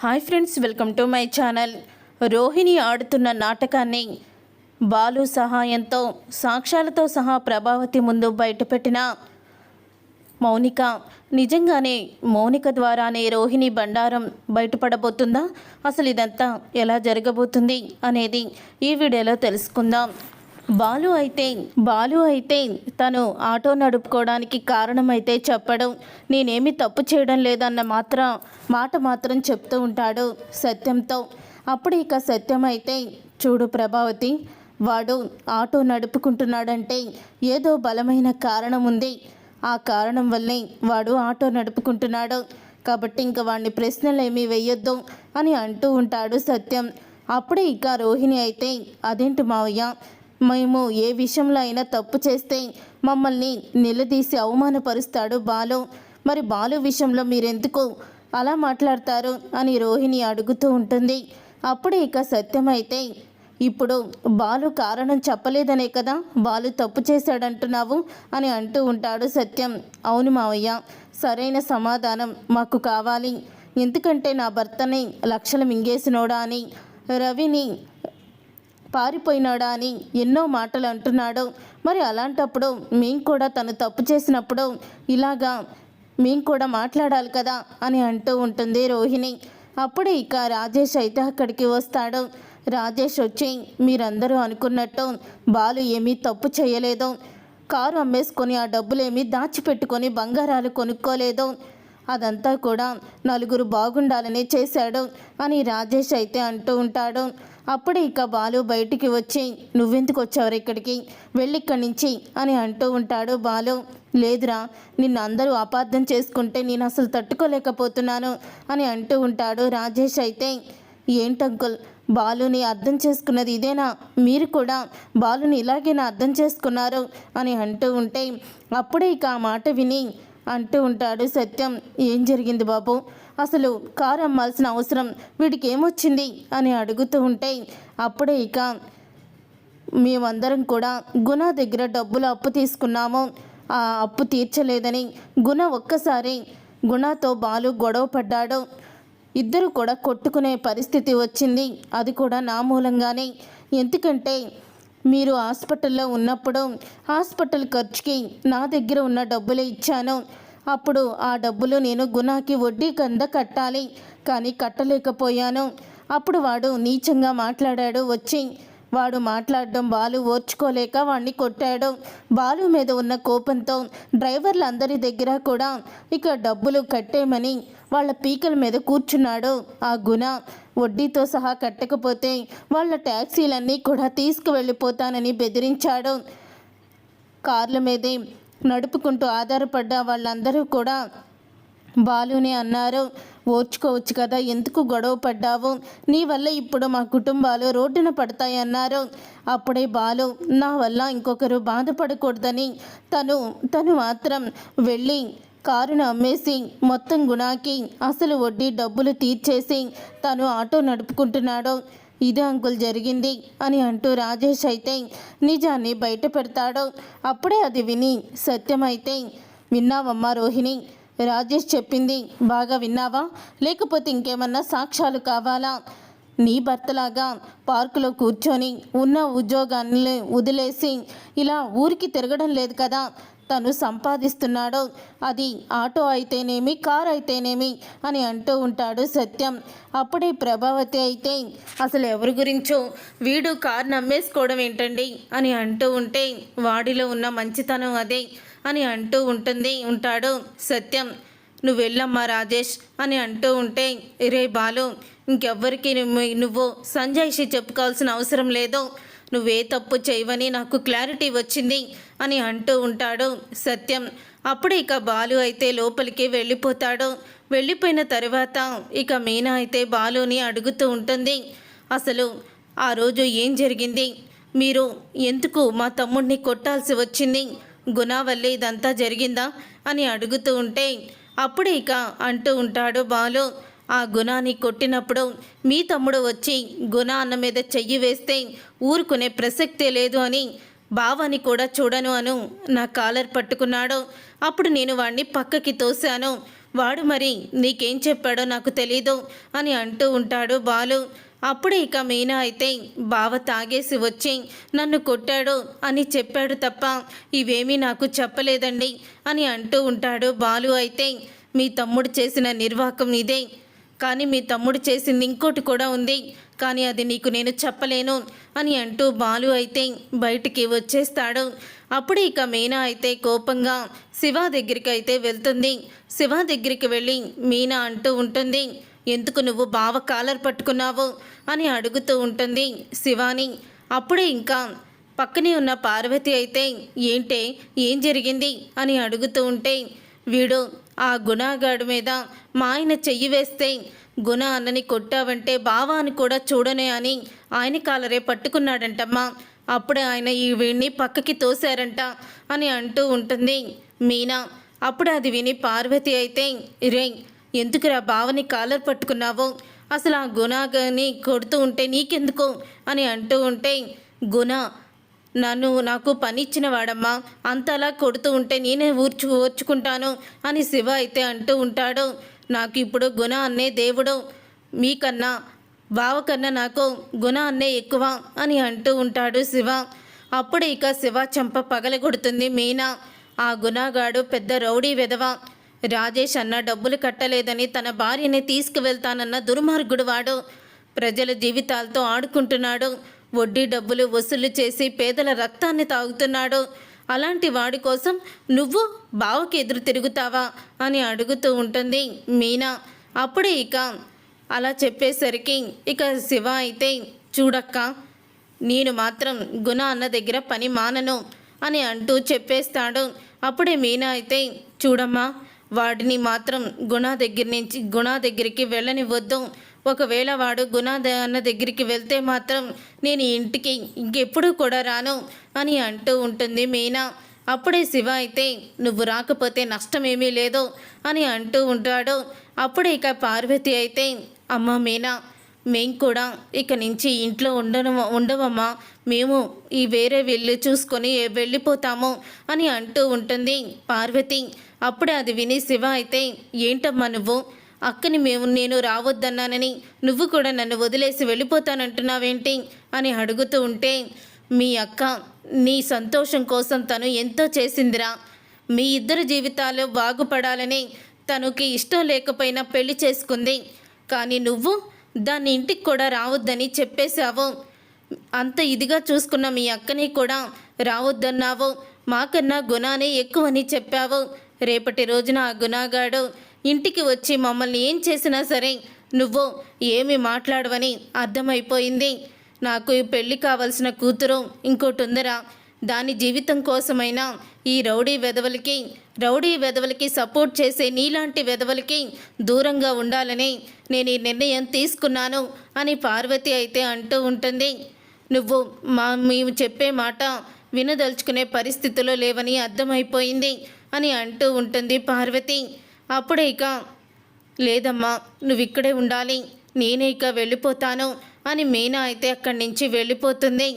Hi friends welcome to my channel. Rohini ఆడుతున్న నాటకాన్ని బాలు సహాయంతో సాక్ష్యాలతో సహా ప్రభావతి ముందు బయటపెట్టిన మౌనిక. నిజంగానే మౌనిక ద్వారానే రోహిణి బండారం బయటపడబోతుందా? అసలు ఇదంతా ఎలా జరగబోతుంది అనేది ఈ వీడియోలో తెలుసుకుందాం. బాలు అయితే బాలు అయితే తను ఆటో నడుపుకోవడానికి కారణమైతే చెప్పడం. నేనేమి తప్పు చేయడం లేదన్న మాత్రం మాట మాత్రం చెప్తూ ఉంటాడు సత్యంతో. అప్పుడు ఇక సత్యం అయితే చూడు ప్రభావతి వాడు ఆటో నడుపుకుంటున్నాడంటే ఏదో బలమైన కారణం ఉంది. ఆ కారణం వల్లే వాడు ఆటో నడుపుకుంటున్నాడు. కాబట్టి ఇంక వాడిని ప్రశ్నలు ఏమీ వెయ్యొద్దు అని అంటూ ఉంటాడు సత్యం. అప్పుడే ఇక రోహిణి అయితే అదేంటి మావయ్య మేము ఏ విషయంలో అయినా తప్పు చేస్తే మమ్మల్ని నిలదీసి అవమానపరుస్తాడు బాలు. మరి బాలు విషయంలో మీరెందుకు అలా మాట్లాడతారు అని రోహిణి అడుగుతూ ఉంటుంది. అప్పుడు ఇక సత్యం అయితే ఇప్పుడు బాలు కారణం చెప్పలేదనే కదా బాలు తప్పు చేశాడంటున్నావు అని అంటూ ఉంటాడు సత్యం. అవును మావయ్య సరైన సమాధానం మాకు కావాలి. ఎందుకంటే నా భర్తని లక్షలు మింగేసినోడా అని రవిని పారిపోయినాడా అని ఎన్నో మాటలు అంటున్నాడు. మరి అలాంటప్పుడు మేము కూడా తను తప్పు చేసినప్పుడు ఇలాగా మేము కూడా మాట్లాడాలి కదా అని అంటూ ఉంటుంది రోహిణి. అప్పుడే ఇక రాజేష్ అయితే అక్కడికి వస్తాడు. రాజేష్ వచ్చి మీరందరూ అనుకున్నట్టు బాలు ఏమీ తప్పు చేయలేదు. కారు అమ్మేసుకొని ఆ డబ్బులేమీ దాచిపెట్టుకొని బంగారాలు కొనుక్కోలేదు. అదంతా కూడా నలుగురు బాగుండాలని చేశాడు. అని రాజేష్ అయితే అంటూ ఉంటాడు. అప్పుడే ఇక బాలు బయటికి వచ్చి నువ్వెందుకు వచ్చావురా ఇక్కడికి? వెళ్ళి ఇక్కడి నుంచి అని అంటూ ఉంటాడు బాలు. లేదురా నిన్ను అందరూ అపార్థం చేసుకుంటే నేను అసలు తట్టుకోలేకపోతున్నాను అని అంటూ ఉంటాడు రాజేష్ అయితే. ఏంటంకుల్ బాలుని అర్థం చేసుకున్నది ఇదేనా? మీరు కూడా బాలుని ఇలాగేనా అర్థం చేసుకున్నారు? అని అంటూ ఉంటే అప్పుడే ఇక ఆ మాట విని అంటూ ఉంటాడు. సత్యం ఏం జరిగింది బాబు? అసలు కారు అమ్మాల్సిన అవసరం వీడికి ఏమొచ్చింది? అని అడుగుతూ ఉంటే అప్పుడే ఇక మేమందరం కూడా గుణ దగ్గర డబ్బులు అప్పు తీసుకున్నాము. ఆ అప్పు తీర్చలేదని గుణ ఒక్కసారి గుణతో బాలు గొడవ పడ్డాడు. ఇద్దరు కూడా కొట్టుకునే పరిస్థితి వచ్చింది. అది కూడా నా మూలంగానే. ఎందుకంటే మీరు హాస్పిటల్లో ఉన్నప్పుడు హాస్పిటల్ ఖర్చుకి నా దగ్గర ఉన్న డబ్బులే ఇచ్చాను. అప్పుడు ఆ డబ్బులు నేను గుణాకి వడ్డీ కింద కట్టాలి. కానీ కట్టలేకపోయాను. అప్పుడు వాడు నీచంగా మాట్లాడాడు. వచ్చి వాడు మాట్లాడడం బాలు ఓర్చుకోలేక వాడిని కొట్టాడు. బాలు మీద ఉన్న కోపంతో డ్రైవర్లందరి దగ్గర కూడా ఇక డబ్బులు కట్టేమని వాళ్ళ పీకల మీద కూర్చున్నాడు ఆ గుణ. వడ్డీతో సహా కట్టకపోతే వాళ్ళ ట్యాక్సీలన్నీ కూడా తీసుకువెళ్ళిపోతానని బెదిరించాడు. కార్ల మీదే నడుపుకుంటూ ఆధారపడ్డ వాళ్ళందరూ కూడా బాలుని అన్నారు. ఓర్చుకోవచ్చు కదా ఎందుకు గొడవ పడ్డావు? నీ వల్ల ఇప్పుడు మా కుటుంబాలు రోడ్డున పడతాయన్నారు అప్పుడే బాలు నా వల్ల ఇంకొకరు బాధపడకూడదని తను తను మాత్రం వెళ్ళి కారును అమ్మేసి మొత్తం గుణాకి అసలు వడ్డీ డబ్బులు తీర్చేసి తను ఆటో నడుపుకుంటున్నాడు. ఇదే అంకుల్ జరిగింది అని అంటూ రాజేష్ అయితే నిజాన్ని బయట పెడతాడు అప్పుడే అది విని సత్యమైతే విన్నావమ్మా రోహిణి రాజేష్ చెప్పింది బాగా విన్నావా? లేకపోతే ఇంకేమన్నా సాక్ష్యాలు కావాలా? నీ భర్తలాగా పార్కులో కూర్చొని ఉన్న ఉద్యోగాన్ని వదిలేసి ఇలా ఊరికి తిరగడం లేదు కదా? తను సంపాదిస్తున్నాడు. అది ఆటో అయితేనేమి కార్ అయితేనేమి అని అంటూ ఉంటాడు సత్యం. అప్పుడే ప్రభావతి అయితే అసలు ఎవరి గురించో? వీడు కార్ నమ్మేసుకోవడం ఏంటండి? అని అంటూ ఉంటే వాడిలో ఉన్న మంచితనం అదే. అని అంటూ ఉంటుంది. ఉంటాడు. సత్యం నువ్వు వెళ్ళమ్మా రాజేష్ అని అంటూ ఉంటే రే బాలు ఇంకెవ్వరికి నువ్వు సంజయ్షి చెప్పుకోవాల్సిన అవసరం లేదు. నువ్వే తప్పు చేయవని నాకు క్లారిటీ వచ్చింది అని అంటూ ఉంటాడు. సత్యం అప్పుడు ఇక బాలు అయితే లోపలికి వెళ్ళిపోతాడు. వెళ్ళిపోయిన తర్వాత ఇక మీనా అయితే బాలుని అడుగుతూ ఉంటుంది. అసలు ఆ రోజు ఏం జరిగింది? మీరు ఎందుకు మా తమ్ముడిని కొట్టాల్సి వచ్చింది? గుణ వల్లే ఇదంతా జరిగిందా అని అడుగుతూ ఉంటే అప్పుడే ఇక అంటూ ఉంటాడు బాలు. ఆ గుణాన్ని కొట్టినప్పుడు మీ తమ్ముడు వచ్చి గుణ అన్న మీద చెయ్యి వేస్తే ఊరుకునే ప్రసక్తే లేదు అని బావని కూడా చూడను అను. నా కాలర్ పట్టుకున్నాడు. అప్పుడు నేను వాణ్ణి పక్కకి తోశాను. వాడు మరి నీకేం చెప్పాడో నాకు తెలీదు అని అంటూ ఉంటాడు బాలు. అప్పుడే ఇక మీనా అయితే బావ తాగేసి వచ్చి నన్ను కొట్టాడు అని చెప్పాడు తప్ప ఇవేమీ నాకు చెప్పలేదండి అని అంటూ ఉంటాడు బాలు అయితే. మీ తమ్ముడు చేసిన నిర్వాహకం ఇదే. కానీ మీ తమ్ముడు చేసింది ఇంకోటి కూడా ఉంది. కానీ అది నీకు నేను చెప్పలేను అని అంటూ బాలు అయితే బయటికి వచ్చేస్తాడు. అప్పుడు ఇక మీనా అయితే కోపంగా శివ దగ్గరికి అయితే వెళ్తుంది. శివ దగ్గరికి వెళ్ళి మీనా అంటూ ఉంటుంది ఎందుకు నువ్వు బావ కాలర్ పట్టుకున్నావు? అని అడుగుతూ ఉంటుంది శివాని. అప్పుడే ఇంకా పక్కనే ఉన్న పార్వతి అయితే ఏంటే ఏం జరిగింది? అని అడుగుతూ ఉంటే వీడు ఆ గుణాగాడు మీద మా ఆయన చెయ్యి వేస్తే గుణ అన్నని కొట్టావంటే బావా అని కూడా చూడనే అని ఆయన కాలరే పట్టుకున్నాడంటమ్మా. అప్పుడే ఆయన ఈ వీణ్ణి పక్కకి తోశారంట అని అంటూ ఉంటుంది మీనా. అప్పుడు అది విని పార్వతి అయితే రే ఎందుకురా బావని కాలర్ పట్టుకున్నావు? అసలు ఆ గుణాగాని కొడుతూ ఉంటే నీకెందుకు? అని అంటూ ఉంటే గుణ నన్ను నాకు పని ఇచ్చిన వాడమ్మా అంతలా కొడుతూ ఉంటే నేనే ఊర్చు ఓర్చుకుంటాను అని శివ అయితే అంటూ ఉంటాడు. నాకు ఇప్పుడు గుణ అన్నే దేవుడు మీకన్నా బావ కన్నా నాకు గుణ అన్నే ఎక్కువ అని అంటూ ఉంటాడు శివ. అప్పుడు ఇక శివ చెంప పగలగొడుతుంది మీనా. ఆ గుణగాడు పెద్ద రౌడీ వెధవ. రాజేష్ అన్న డబ్బులు కట్టలేదని తన భార్యని తీసుకువెళ్తానన్న దుర్మార్గుడు వాడు. ప్రజల జీవితాలతో ఆడుకుంటున్నాడు. వడ్డీ డబ్బులు వసూలు చేసి పేదల రక్తాన్ని తాగుతున్నాడు. అలాంటి వాడి కోసం నువ్వు బావకి ఎదురు తిరుగుతావా అని అడుగుతూ ఉంటుంది మీనా. అప్పుడే ఇక అలా చెప్పేసరికి ఇక శివ అయితే చూడక్క నేను మాత్రం గుణ అన్న దగ్గర పని మానను అని అంటూ చెప్పేస్తాడు. అప్పుడే మీనా అయితే చూడమ్మా వాడిని మాత్రం గుణ దగ్గర నుంచి గుణ దగ్గరికి వెళ్ళనివ్వద్దు. ఒకవేళ వాడు గుణ అన్న దగ్గరికి వెళ్తే మాత్రం నేను ఇంటికి ఇంకెప్పుడు కూడా రాను అని అంటూ ఉంటుంది మీనా. అప్పుడే శివ అయితే నువ్వు రాకపోతే నష్టమేమీ లేదు అని అంటూ ఉంటాడు. అప్పుడే ఇక పార్వతి అయితే అమ్మ మీనా మేం కూడా ఇక నుంచి ఇంట్లో ఉండను ఉండవమ్మా. మేము ఈ వేరే వెళ్ళి చూసుకొని వెళ్ళిపోతాము అని అంటూ ఉంటుంది పార్వతి. అప్పుడే అది విని శివ అయితే ఏంటమ్మా నువ్వు? అక్కని మేము నేను రావద్దన్నానని నువ్వు కూడా నన్ను వదిలేసి వెళ్ళిపోతానంటున్నావేంటి? అని అడుగుతూ ఉంటే మీ అక్క నీ సంతోషం కోసం తను ఎంతో చేసిందిరా. మీ ఇద్దరు జీవితాలు బాగుపడాలని తనకి ఇష్టం లేకపోయినా పెళ్ళి చేసుకుంది. కానీ నువ్వు దాని ఇంటికి కూడా రావద్దని చెప్పేశావు. అంత ఇదిగా చూసుకున్న మీ అక్కని కూడా రావద్దన్నావు. మాకన్నా గుణానే ఎక్కువని చెప్పావు. రేపటి రోజున ఆ గుణాగాడు ఇంటికి వచ్చి మమ్మల్ని ఏం చేసినా సరే నువ్వు ఏమి మాట్లాడవని అర్థమైపోయింది. నాకు ఈ పెళ్ళి కావలసిన కూతురు ఇంకోటి ఉందరా. దాని జీవితం కోసమైనా ఈ రౌడీ వెధవలకి రౌడీ వెధవలకి సపోర్ట్ చేసే నీలాంటి వెధవలకి దూరంగా ఉండాలని నేను ఈ నిర్ణయం తీసుకున్నాను అని పార్వతి అయితే అంటూ ఉంటుంది. నువ్వు మా మేము చెప్పే మాట వినదలుచుకునే పరిస్థితిలో లేవని అర్థమైపోయింది అని అంటూ ఉంటుంది పార్వతి. అప్పుడు ఇక లేదమ్మా నువ్వు ఇక్కడే ఉండాలి. నేనే ఇక వెళ్ళిపోతాను అని మీనా అయితే అక్కడి నుంచి వెళ్ళిపోతుంది.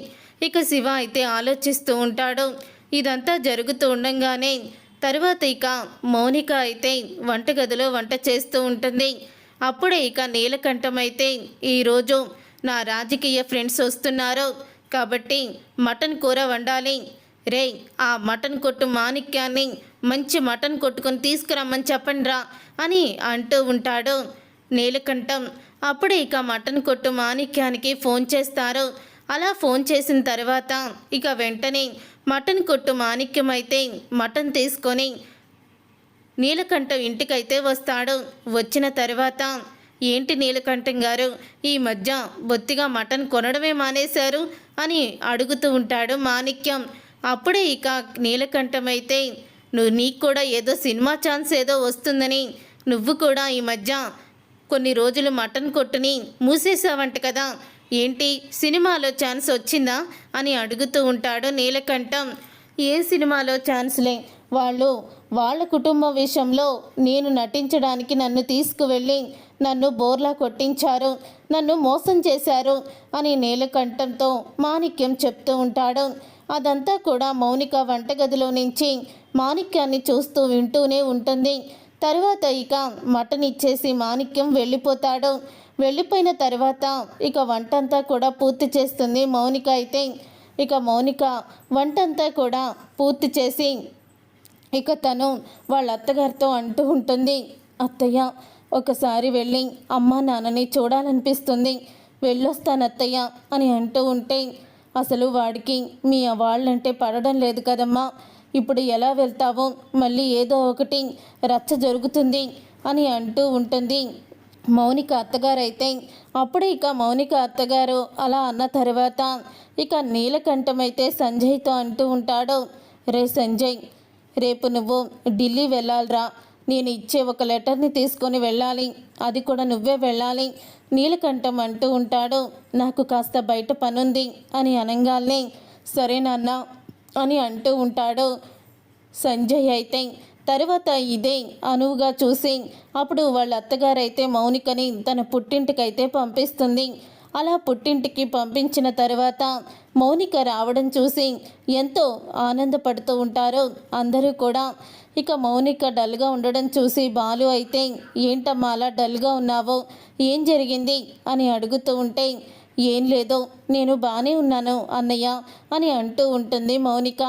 ఇక శివ అయితే ఆలోచిస్తూ ఉంటాడు. ఇదంతా జరుగుతూ ఉండంగానే తర్వాత ఇక మౌనిక అయితే వంటగదిలో వంట చేస్తూ ఉంటుంది. అప్పుడే ఇక నీలకంఠం అయితే ఈరోజు నా రాజకీయ ఫ్రెండ్స్ వస్తున్నారు. కాబట్టి మటన్ కూర వండాలి. రే ఆ మటన్ కొట్టు మాణిక్యాన్ని మంచి మటన్ కొట్టుకొని తీసుకురమ్మని చెప్పండిరా అని అంటూ ఉంటాడు. నీలకంఠం అప్పుడే ఇక మటన్ కొట్టు మాణిక్యానికి ఫోన్ చేస్తారు. అలా ఫోన్ చేసిన తర్వాత ఇక వెంటనే మటన్ కొట్టు మాణిక్యం అయితే మటన్ తీసుకొని నీలకంఠం ఇంటికైతే వస్తాడు. వచ్చిన తర్వాత ఏంటి నీలకంఠం గారు ఈ మధ్య బొత్తిగా మటన్ కొనడమే మానేశారు? అని అడుగుతూ ఉంటాడు మాణిక్యం. అప్పుడే ఇక నీలకంఠం అయితే నువ్వు నీకు కూడా ఏదో సినిమా ఛాన్స్ ఏదో వస్తుందని నువ్వు కూడా ఈ మధ్య కొన్ని రోజులు మటన్ కొట్టుని మూసేసావంట కదా. ఏంటి సినిమాలో ఛాన్స్ వచ్చిందా? అని అడుగుతూ ఉంటాడు నీలకంఠం. ఏ సినిమాలో ఛాన్స్లే? వాళ్ళు వాళ్ళ కుటుంబ విషయంలో నేను నటించడానికి నన్ను తీసుకువెళ్ళి నన్ను బోర్లా కొట్టించారు నన్ను మోసం చేశారు అని నీలకంఠంతో మాణిక్యం చెప్తూ ఉంటాడు. అదంతా కూడా మౌనిక వంటగదిలో నుంచి మాణిక్యాన్ని చూస్తూ వింటూనే ఉంటుంది. తర్వాత ఇక మటన్ ఇచ్చేసి మాణిక్యం వెళ్ళిపోతాడు. వెళ్ళిపోయిన తర్వాత ఇక వంటంతా కూడా పూర్తి చేస్తుంది మౌనిక అయితే. ఇక మౌనిక వంటంతా కూడా పూర్తి చేసి ఇక తను వాళ్ళ అత్తగారితో అంటూ ఉంటుంది. అత్తయ్య ఒకసారి వెళ్ళి అమ్మా నాన్నని చూడాలనిపిస్తుంది. వెళ్ళొస్తాను అత్తయ్య అని అంటూ ఉంటే అసలు వాడికి మీ వాళ్ళంటే పడడం లేదు కదమ్మా. ఇప్పుడు ఎలా వెళ్తావో మళ్ళీ ఏదో ఒకటి రచ్చ జరుగుతుంది అని అంటూ ఉంటుంది. మౌనిక అత్తగారైతే అప్పుడు ఇక మౌనిక అత్తగారు అలా అన్న తర్వాత ఇక నీలకంఠం అయితే సంజయ్తో అంటూ ఉంటాడు. రే సంజయ్ రేపు నువ్వు ఢిల్లీ వెళ్ళాలిరా. నేను ఇచ్చే ఒక లెటర్ని తీసుకొని వెళ్ళాలి. అది కూడా నువ్వే వెళ్ళాలి. నీలకంఠం అంటూ ఉంటాడు. నాకు కాస్త బయట పనుంది అని అనగానే సరే నాన్న అని అంటూ ఉంటాడు. సంజయ్ అయితే తర్వాత ఇదే అనువుగా చూసి అప్పుడు వాళ్ళ అత్తగారైతే మౌనికని తన పుట్టింటికైతే పంపిస్తుంది. అలా పుట్టింటికి పంపించిన తర్వాత మౌనిక రావడం చూసి ఎంతో ఆనందపడుతూ ఉంటారు అందరూ కూడా. ఇక మౌనిక డల్గా ఉండడం చూసి బాలు అయితే ఏంటమ్మా అలా డల్గా ఉన్నావు? ఏం జరిగింది? అని అడుగుతూ ఉంటే ఏం లేదో నేను బాగానే ఉన్నాను అన్నయ్య అని అంటూ ఉంటుంది మౌనిక.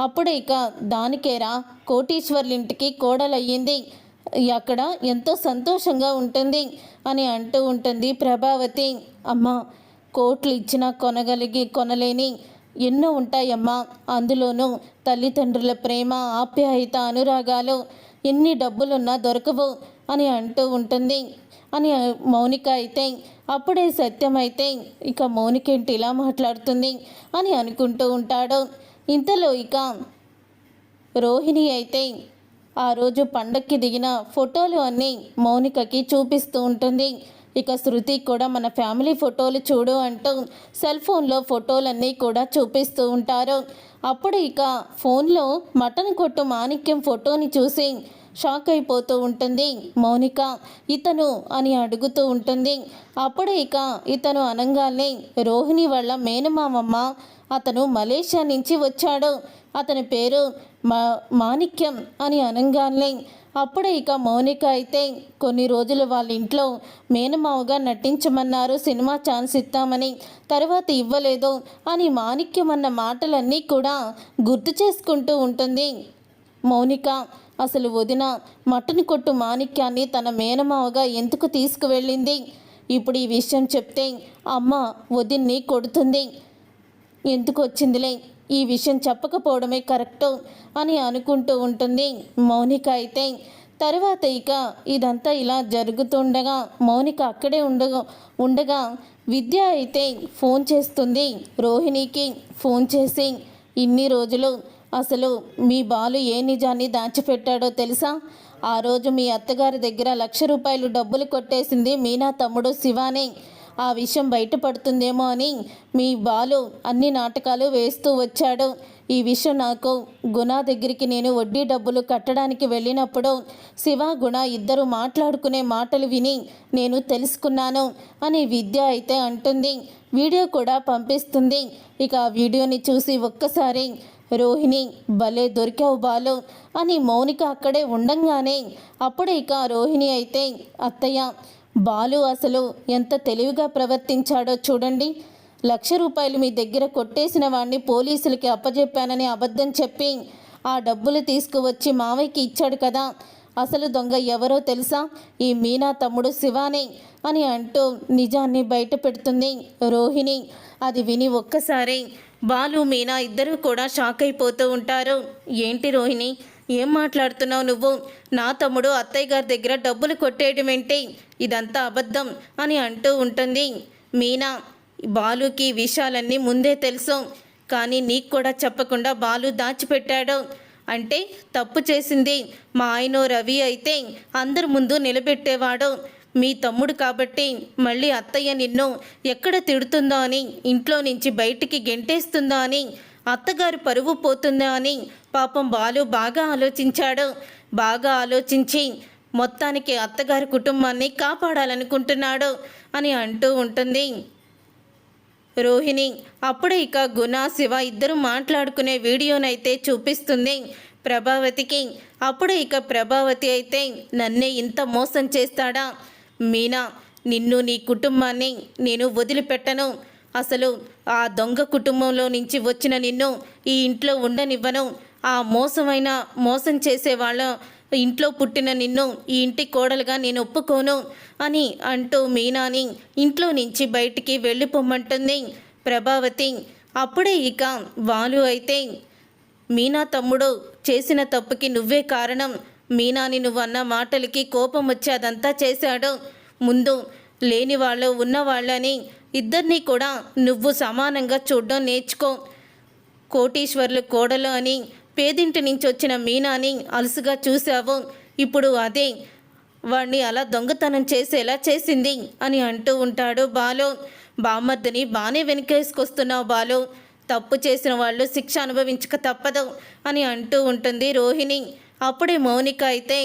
అప్పుడే ఇక దానికేరా కోటీశ్వర్ల ఇంటికి కోడలయ్యింది. అక్కడ ఎంతో సంతోషంగా ఉంటుంది అని అంటూ ఉంటుంది ప్రభావతి. అమ్మ కోట్లు ఇచ్చినా కొనగలిగి కొనలేని ఎన్నో ఉంటాయమ్మా అందులోనూ తల్లిదండ్రుల ప్రేమ ఆప్యాయత అనురాగాలు ఎన్ని డబ్బులున్నా దొరకవు అని అంటూ ఉంటుంది. అని మౌనిక అయితే అప్పుడే సత్యం అయితే ఇక మౌనికేంటి ఇలా మాట్లాడుతుంది? అని అనుకుంటూ ఉంటాడు. ఇంతలో ఇక రోహిణి అయితే ఆ రోజు పండక్కి దిగిన ఫోటోలు అన్నీ మౌనికకి చూపిస్తూ ఉంటుంది. ఇక శృతి కూడా మన ఫ్యామిలీ ఫోటోలు చూడు అంటూ సెల్ ఫోన్లో ఫోటోలన్నీ కూడా చూపిస్తూ ఉంటారు. అప్పుడు ఇక ఫోన్లో మటన్ కొట్టు మాణిక్యం ఫోటోని చూసి షాక్ అయిపోతూ ఉంటుంది. మౌనిక ఇతను అని అడుగుతూ ఉంటుంది. అప్పుడు ఇక ఇతను అనంగానే రోహిణి వాళ్ళ మేనమామమ్మ అతను మలేషియా నుంచి వచ్చాడు. అతని పేరు మా మాణిక్యం అని అనంగానే అప్పుడే ఇక మౌనిక అయితే కొన్ని రోజులు వాళ్ళ ఇంట్లో మేనమావగా నటించమన్నారు సినిమా ఛాన్స్ ఇస్తామని. తర్వాత ఇవ్వలేదు అని మాణిక్యం అన్న మాటలన్నీ కూడా గుర్తు చేసుకుంటూ ఉంటుంది మౌనిక. అసలు వదిన మటన్ కొట్టు మాణిక్యాన్ని తన మేనమావగా ఎందుకు తీసుకువెళ్ళింది? ఇప్పుడు ఈ విషయం చెప్తే అమ్మ వదిన్ని కొడుతుంది. ఎందుకు వచ్చిందిలే? ఈ విషయం చెప్పకపోవడమే కరెక్ట్ అని అనుకుంటూ ఉంటుంది మౌనిక అయితే. తర్వాత ఇక ఇదంతా ఇలా జరుగుతుండగా మౌనిక అక్కడే ఉండగా ఉండగా విద్య అయితే ఫోన్ చేస్తుంది. రోహిణికి ఫోన్ చేసి ఇన్ని రోజులు అసలు మీ బాలు ఏ నిజాన్ని దాచిపెట్టాడో తెలుసా? ఆ రోజు మీ అత్తగారి దగ్గర లక్ష రూపాయలు డబ్బులు కొట్టేసింది మీనా తమ్ముడు శివానే. ఆ విషయం బయటపడుతుందేమో అని మీ బాలు అన్ని నాటకాలు వేస్తూ వచ్చాడు. ఈ విషయం నాకు గుణ దగ్గరికి నేను వడ్డీ డబ్బులు కట్టడానికి వెళ్ళినప్పుడు శివ గుణ ఇద్దరు మాట్లాడుకునే మాటలు విని నేను తెలుసుకున్నాను అని విద్య అయితే అంటుంది. వీడియో కూడా పంపిస్తుంది. ఇక ఆ వీడియోని చూసి ఒక్కసారి రోహిణి భలే దొరికావు బాలు అని మౌనిక అక్కడే ఉండంగానే అప్పుడే ఇక రోహిణి అయితే అత్తయ్య బాలు అసలు ఎంత తెలివిగా ప్రవర్తించాడో చూడండి. లక్ష రూపాయలు మీ దగ్గర కొట్టేసిన వాడిని పోలీసులకి అప్పజెప్పానని అబద్ధం చెప్పి ఆ డబ్బులు తీసుకువచ్చి మావయ్యకి ఇచ్చాడు కదా. అసలు దొంగ ఎవరో తెలుసా? ఈ మీనా తమ్ముడు శివానే అని అంటూ నిజాన్ని బయట పెడుతుంది రోహిణి. అది విని ఒక్కసారి బాలు మీనా ఇద్దరూ కూడా షాక్ అయిపోతూ ఉంటారు. ఏంటి రోహిణి? ఏం మాట్లాడుతున్నావు నువ్వు? నా తమ్ముడు అత్తయ్య గారి దగ్గర డబ్బులు కొట్టేయడం ఏంటి? ఇదంతా అబద్ధం అని అంటూ ఉంటుంది. మీనా బాలుకి విషయాలన్నీ ముందే తెలుసు. కానీ నీకు కూడా చెప్పకుండా బాలు దాచిపెట్టాడు. అంటే తప్పు చేసింది మా ఆయన రవి అయితే అందరి ముందు నిలబెట్టేవాడు. మీ తమ్ముడు కాబట్టి మళ్ళీ అత్తయ్య నిన్ను ఎక్కడ తిడుతుందో అని ఇంట్లో నుంచి బయటికి గెంటేస్తుందో అని అత్తగారు పరువు పోతుందా అని పాపం బాలు బాగా ఆలోచించాడు. బాగా ఆలోచించి మొత్తానికి అత్తగారి కుటుంబాన్ని కాపాడాలనుకుంటున్నాడు అని అంటూ ఉంటుంది. రోహిణి అప్పుడే ఇక గుణ శివ ఇద్దరు మాట్లాడుకునే వీడియోనైతే చూపిస్తుంది ప్రభావతికి. అప్పుడు ఇక ప్రభావతి అయితే నన్నే ఇంత మోసం చేస్తాడా? మీనా నిన్ను నీ కుటుంబాన్ని నేను వదిలిపెట్టను. అసలు ఆ దొంగ కుటుంబంలో నుంచి వచ్చిన నిన్ను ఈ ఇంట్లో ఉండనివ్వను. ఆ మోసమైన మోసం చేసే వాళ్ళ ఇంట్లో పుట్టిన నిన్ను ఈ ఇంటి కోడలుగా నేను ఒప్పుకోను అని అంటూ మీనాని ఇంట్లో నుంచి బయటికి వెళ్ళిపోమ్మంటుంది ప్రభావతి. అప్పుడే ఇక వాలు అయితే మీనా తమ్ముడు చేసిన తప్పుకి నువ్వే కారణం. మీనాని నువ్వు అన్న మాటలకి కోపం వచ్చి అదంతా చేశాడు. ముందు లేని వాళ్ళు ఉన్న వాళ్ళని ఇద్దరినీ కూడా నువ్వు సమానంగా చూడడం నేర్చుకో. కోటీశ్వర్లు కోడలు అని పేదింటి నుంచి వచ్చిన మీనాని అలసుగా చూశావు. ఇప్పుడు అదే వాణ్ణి అలా దొంగతనం చేసేలా చేసింది అని అంటూ ఉంటాడు బాలు. బామ్మర్దిని బాగానే వెనకేసుకొస్తున్నావు బాలు. తప్పు చేసిన వాళ్ళు శిక్ష అనుభవించక తప్పదు అని అంటూ ఉంటుంది రోహిణి. అప్పుడే మౌనిక అయితే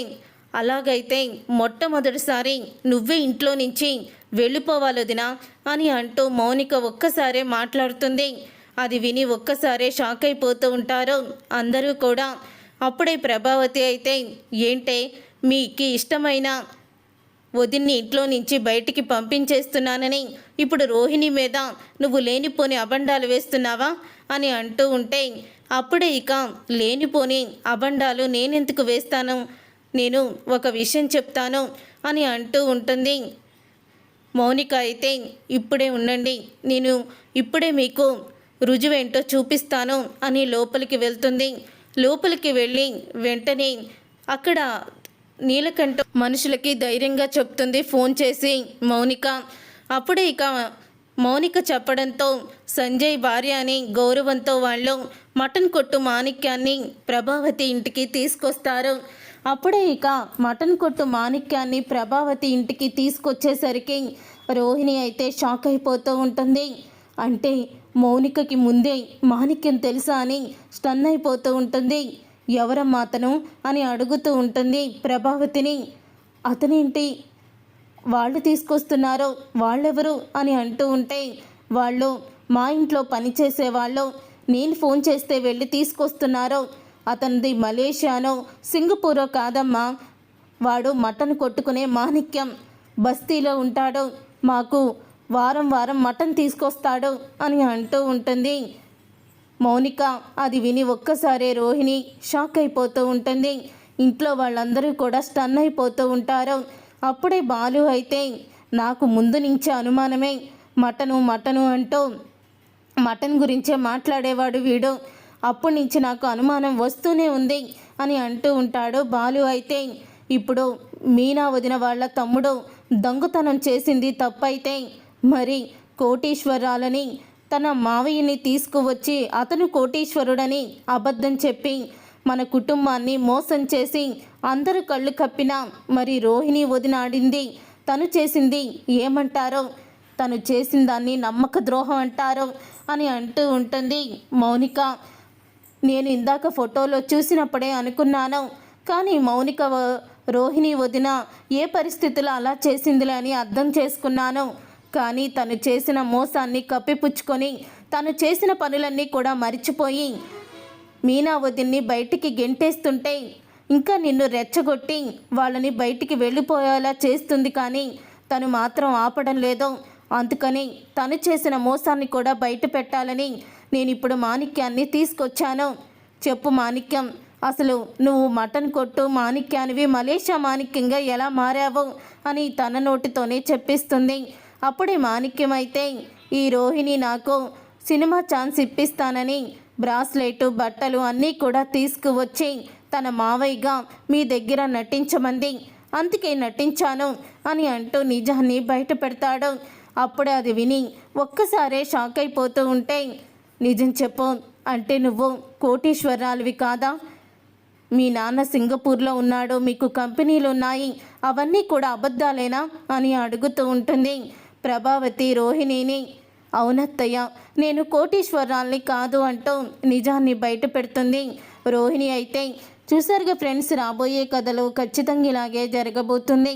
అలాగైతే మొట్టమొదటిసారి నువ్వే ఇంట్లో నుంచి వెళ్ళిపోవాలొదినా అని అంటూ మౌనిక ఒక్కసారే మాట్లాడుతుంది. అది విని ఒక్కసారే షాక్ అయిపోతూ ఉంటారు అందరూ కూడా. అప్పుడే ప్రభావతి అయితే ఏంటే మీకు ఇష్టమైన వదిన్ని ఇంట్లో నుంచి బయటికి పంపించేస్తున్నానని. ఇప్పుడు రోహిణి మీద నువ్వు లేనిపోని అబండాలు వేస్తున్నావా? అని అంటూ ఉంటే అప్పుడే ఇక లేనిపోని అబండాలు నేనెందుకు వేస్తాను? నేను ఒక విషయం చెప్తాను అని అంటూ ఉంటుంది. మౌనిక అయితే ఇప్పుడే ఉండండి నేను ఇప్పుడే మీకు రుజువేంటో చూపిస్తాను అని లోపలికి వెళ్తుంది. లోపలికి వెళ్ళి వెంటనే అక్కడ నీలకంఠ మనుషులకి ధైర్యంగా చెప్తుంది ఫోన్ చేసి మౌనిక అప్పుడే ఇక మౌనిక చెప్పడంతో సంజయ్ భార్య అని గౌరవంతో వాళ్ళు మటన్ కొట్టు మాణిక్యాన్ని ప్రభావతి ఇంటికి తీసుకొస్తారు. అప్పుడే ఇక మటన్ కొట్టు మాణిక్యాన్ని ప్రభావతి ఇంటికి తీసుకొచ్చేసరికి రోహిణి అయితే షాక్ అయిపోతూ ఉంటుంది. అంటే మౌనికకి ముందే మాణిక్యం తెలుసా అని స్టన్ అయిపోతూ ఉంటుంది. ఎవరమ్మా అతను అని అడుగుతూ ఉంటుంది ప్రభావతిని. అతనేంటి? వాళ్ళు తీసుకొస్తున్నారో వాళ్ళెవరు అని అంటూ ఉంటే వాళ్ళు మా ఇంట్లో పనిచేసే వాళ్ళు నేను ఫోన్ చేస్తే వెళ్ళి తీసుకొస్తున్నారో అతనిది మలేషియానో సింగపూరో కాదమ్మా. వాడు మటన్ కొట్టుకునే మాణిక్యం. బస్తీలో ఉంటాడు. మాకు వారం వారం మటన్ తీసుకొస్తాడు అని అంటూ ఉంటుంది. మౌనిక అది విని ఒక్కసారే రోహిణి షాక్ అయిపోతూ ఉంటుంది. ఇంట్లో వాళ్ళందరూ కూడా స్టన్ అయిపోతూ ఉంటారు. అప్పుడే బాలు అయితే నాకు ముందు నుంచే అనుమానమే. మటను మటను అంటూ మటన్ గురించే మాట్లాడేవాడు వీడు. అప్పటి నుంచి నాకు అనుమానం వస్తూనే ఉంది అని అంటూ ఉంటాడు బాలు. అయితే ఇప్పుడు మీనా వదిన వాళ్ళ తమ్ముడు దొంగతనం చేసింది తప్పైతే మరి కోటీశ్వరాలని తన మావయ్యని తీసుకువచ్చి అతను కోటీశ్వరుడని అబద్ధం చెప్పి మన కుటుంబాన్ని మోసం చేసి అందరూ కళ్ళు కప్పిన మరి రోహిణి వదినాడింది తను చేసింది ఏమంటారో తను చేసిన దాన్ని నమ్మక ద్రోహం అంటారో అని అంటూ ఉంటుంది మౌనిక. నేను ఇందాక ఫోటోలో చూసినప్పుడే అనుకున్నాను. కానీ మౌనిక రోహిణి వదిన ఏ పరిస్థితుల్లో అలా చేసిందిలే అని అర్థం చేసుకున్నాను. కానీ తను చేసిన మోసాన్ని కప్పిపుచ్చుకొని తను చేసిన పనులన్నీ కూడా మరిచిపోయి మీనా వదిన్ని బయటికి గెంటేస్తుంటే ఇంకా నిన్ను రెచ్చగొట్టి వాళ్ళని బయటికి వెళ్ళిపోయేలా చేస్తుంది కానీ తను మాత్రం ఆపడం లేదు. అందుకని తను చేసిన మోసాన్ని కూడా బయట పెట్టాలని నేను ఇప్పుడు మాణిక్యాన్ని తీసుకొచ్చాను. చెప్పు మాణిక్యం అసలు నువ్వు మటన్ కొట్టు మాణిక్యానివి మలేషియా మాణిక్యంగా ఎలా మారావు అని తన నోటితోనే చెప్పిస్తుంది. అప్పుడే మాణిక్యం అయితే ఈ రోహిణి నాకు సినిమా ఛాన్స్ ఇప్పిస్తానని బ్రాస్లెట్ బట్టలు అన్నీ కూడా తీసుకువచ్చి తన మావయ్యగా మీ దగ్గర నటించమంది. అందుకే నటించాను అని అంటూ నిజాన్ని బయట పెడతాడు అప్పుడే అది విని ఒక్కసారే షాక్ అయిపోతూ ఉంటే నిజం చెప్పు. అంటే నువ్వు కోటీశ్వరాలువి కాదా? మీ నాన్న సింగపూర్లో ఉన్నాడు మీకు కంపెనీలు ఉన్నాయి అవన్నీ కూడా అబద్ధాలేనా అని అడుగుతూ ఉంటుంది ప్రభావతి రోహిణిని. అవునత్తయ్య నేను కోటీశ్వరాల్ని కాదు అంటూ నిజాన్ని బయట పెడుతుంది రోహిణి అయితే. చూసారుగా ఫ్రెండ్స్ రాబోయే కథలు ఖచ్చితంగా ఇలాగే జరగబోతుంది.